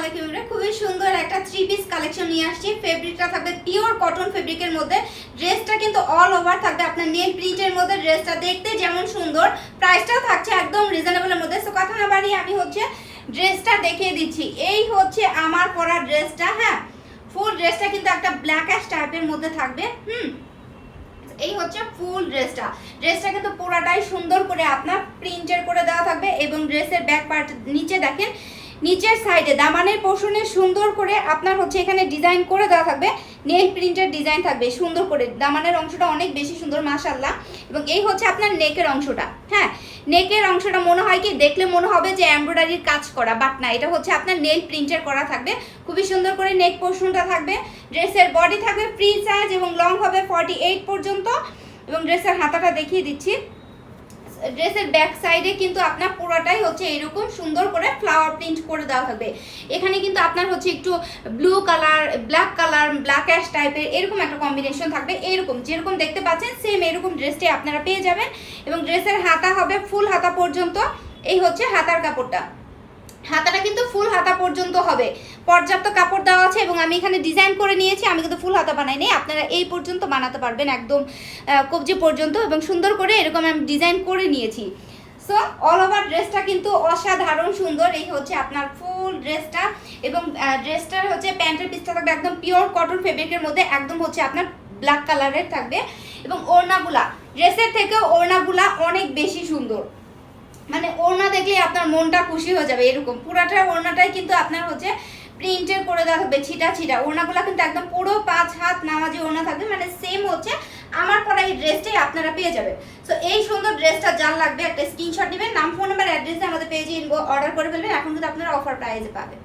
আলাইকুম। খুবই সুন্দর একটা থ্রি পিস কালেকশন নিয়ে আসছি। ফেব্রিকটা থাকবে পিওর কটন ফেব্রিকের মধ্যে। ড্রেসটা কিন্তু অল ওভার থাকবে আপনার নেল প্রিন্টের মধ্যে। ড্রেসটা দেখতে যেমন সুন্দর। প্রাইসটাও থাকছে একদম রিজনেবলের মধ্যে। সো কথা না বাড়িয়ে আমি হচ্ছে ড্রেসটা দেখিয়ে দিচ্ছি। এই হচ্ছে আমার পরা ড্রেসটা হ্যাঁ? ফুল ড্রেসটা কিন্তু একটা ব্ল্যাক অ্যাশ টাইপের মধ্যে থাকবে, হুম? এই হচ্ছে ফুল ড্রেসটা ড্রেসটা কিন্তু পুরাটাই সুন্দর করে আপনার প্রিন্টের করে দেওয়া থাকবে এবং ড্রেসের ব্যাক পার্ট নিচে দেখেন নিচের সাইডে দামানের পোর্শনে সুন্দর করে আপনার হচ্ছে এখানে ডিজাইন করে দেওয়া থাকবে। নেল প্রিন্টের ডিজাইন থাকবে, সুন্দর করে। দামানের অংশটা অনেক বেশি সুন্দর মাশাল্লাহ এবং এই হচ্ছে আপনার নেকের অংশটা হ্যাঁ? নেকের অংশটা মনে হয় কি? দেখলে মনে হবে যে এমব্রয়ডারির কাজ করা, বাট না, এটা হচ্ছে আপনার নেল প্রিন্টের করা থাকবে। খুবই সুন্দর করে নেক পোর্শনটা থাকবে। ড্রেসের বডি থাকবে ফ্রি সাইজ এবং লং হবে ফর্টি এইট পর্যন্ত। এবং ড্রেসের হাতাটা দেখিয়ে দিচ্ছি। ড্রেসের ব্যাক সাইডে কিন্তু আপনার পুরোটাই হচ্ছে এরকম সুন্দর করে ফ্লাওয়ার প্রিন্ট করে দেওয়া থাকবে। এখানে কিন্তু আপনার হচ্ছে একটু blue colour black colour black ash টাইপের এরকম একটা কম্বিনেশন থাকবে। এরকম, যেরকম দেখতে পাচ্ছেন সেম এরকম ড্রেসটাই আপনারা পেয়ে যাবেন এবং ড্রেসের হাতা হবে ফুল হাতা পর্যন্ত। এই হচ্ছে হাতার কাপড়টা। হাতাটা কিন্তু ফুল হাতা পর্যন্ত হবে। পর্যাপ্ত কাপড় দেওয়া আছে এবং আমি এখানে ডিজাইন করে নিয়েছি, আমি কিন্তু ফুল হাতা বানাইনি, আপনারা এই পর্যন্ত বানাতে পারবেন একদম কবজি পর্যন্ত এবং সুন্দর করে এরকম আমি ডিজাইন করে নিয়েছি। সো অল ওভার ড্রেসটা কিন্তু অসাধারণ সুন্দর, এই হচ্ছে আপনার ফুল ড্রেসটা এবং ড্রেসটার হচ্ছে প্যান্টের পিসটা থাকবে একদম পিওর কটন ফেব্রিকের মধ্যে, একদম হচ্ছে আপনার ব্ল্যাক কালারের থাকবে এবং ওড়নাগুলা ড্রেসের থেকে ওড়নাগুলা অনেক বেশি সুন্দর। মানে ওড়না দেখলে আপনার মনটা খুশি হয়ে যাবে এরকম, পুরাটা ওড়নাটাই কিন্তু আপনার হচ্ছে প্রিন্টের করে দেওয়া থাকবে, ছিটা ছিটা। ওনাগুলো কিন্তু একদম পুরো পাঁচ হাত নামাজি ওনা থাকবে মানে সেম হচ্ছে। আমার পরা এই ড্রেসটাই আপনারা পেয়ে যাবেন। সো এই সুন্দর ড্রেসটা যার লাগবে, একটা স্ক্রিনশট নেবেন, নাম ফোন নাম্বার অ্যাড্রেসে আমাদের পেজে অর্ডার করে ফেলবেন। এখন কিন্তু আপনারা অফার প্রাইজে পাবেন।